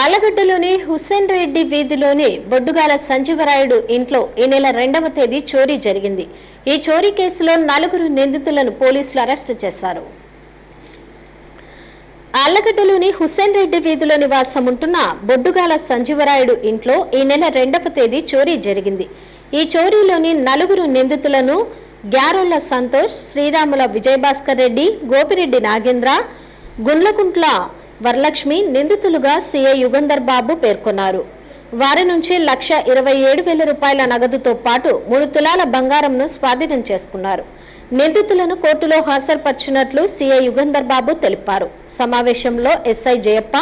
ఆలగడ్డలోని హుస్సేన్ రెడ్డి వీధిలోని బొడ్డుగాల సంజీవరాయుడు ఇంట్లో ఈ నెల రెండవ తేదీ చోరీ జరిగింది. ఈ చోరీ కేసులో నలుగురు నిందితులను పోలీసులు అరెస్టు చేశారు. ఆళ్ళగడ్డలోని హుస్సేన్ రెడ్డి వీధిలో నివాసం ఉంటున్న బొడ్డుగాల సంజీవరాయుడు ఇంట్లో ఈ నెల రెండవ తేదీ చోరీ జరిగింది. ఈ చోరీలోని నలుగురు నిందితులను గ్యారోళ్ళ సంతోష్ శ్రీరాముల విజయభాస్కర్ రెడ్డి గోపిరెడ్డి నాగేంద్ర గుండ్లకుంట్ల వరలక్ష్మి నిందితులుగా సీఐ యుగంధర్ బాబు పేర్కొన్నారు. వారి నుంచి లక్ష ఇరవై ఏడు వేల రూపాయల నగదుతో పాటు మూడు తులాల బంగారంను స్వాధీనం చేసుకున్నారు. నిందితులను కోర్టులో హాజరుపరిచినట్లు సీఐ యుగంధర్ బాబు తెలిపారు. సమావేశంలో ఎస్ఐ జయప్ప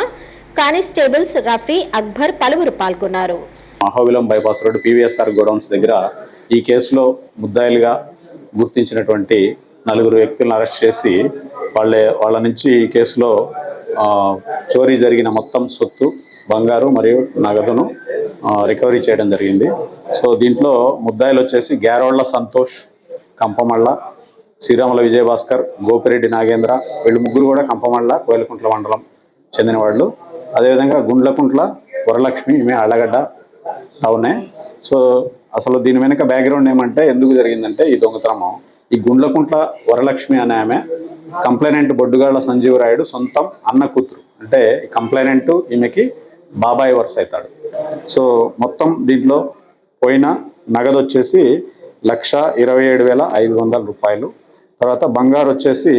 కానిస్టేబుల్స్ రఫీ అక్బర్ పలువురు పాల్గొన్నారు. మహావిలం బైపాస్ రోడ్డు పీవీఎస్ఆర్ గోడౌన్స్ దగ్గర ఈ కేసులో ముద్దాయిలుగా గుర్తించినటువంటి నలుగురు వ్యక్తులను అరెస్ట్ చేసి వాళ్ళ వాళ్ళ నుంచి ఈ కేసులో చోరీ జరిగిన మొత్తం సొత్తు బంగారు మరియు నగదును రికవరీ చేయడం జరిగింది. సో దీంట్లో ముద్దాయిలు వచ్చేసి గ్యారోళ్ళ సంతోష్ కంపమళ్ళ శ్రీరాముల విజయభాస్కర్ గోపిరెడ్డి నాగేంద్ర వీళ్ళు ముగ్గురు కూడా కంపమళ్ళ కోయలకుంట్ల మండలం చెందిన వాళ్ళు. అదేవిధంగా గుండ్లకుంట్ల వరలక్ష్మి ఈమె అళ్ళగడ్డ టౌనే. సో అసలు దీని వెనుక బ్యాక్గ్రౌండ్ ఏమంటే ఎందుకు జరిగిందంటే ఈ దొంగతనము. ఈ గుండ్లకుంట్ల వరలక్ష్మి అనే ఆమె కంప్లైనెంట్ బొడ్డుగాళ్ళ సంజీవరాయుడు సొంతం అన్న కూతురు. అంటే కంప్లైనెంట్ ఈమెకి బాబాయ్ వరుస అవుతాడు. సో మొత్తం దీంట్లో పోయిన నగదు వచ్చేసి లక్ష ఇరవై ఏడు వేల ఐదు వందల రూపాయలు. తర్వాత బంగారు వచ్చేసి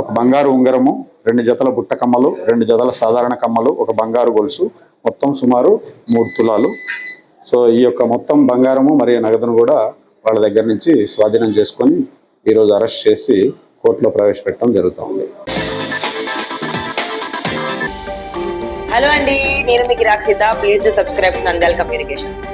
ఒక బంగారు ఉంగరము రెండు జతల బుట్ట కమ్మలు రెండు జతల సాధారణ కమ్మలు ఒక బంగారు గొలుసు మొత్తం సుమారు మూడు తులాలు. సో ఈ యొక్క మొత్తం బంగారము మరియు నగదును కూడా వాళ్ళ దగ్గర నుంచి స్వాధీనం చేసుకొని ఈరోజు అరెస్ట్ చేసి కోర్టులో ప్రవేశపెట్టడం జరుగుతుంది. హలో అండి నేను మీకు Rakshita please to subscribe Nandal communications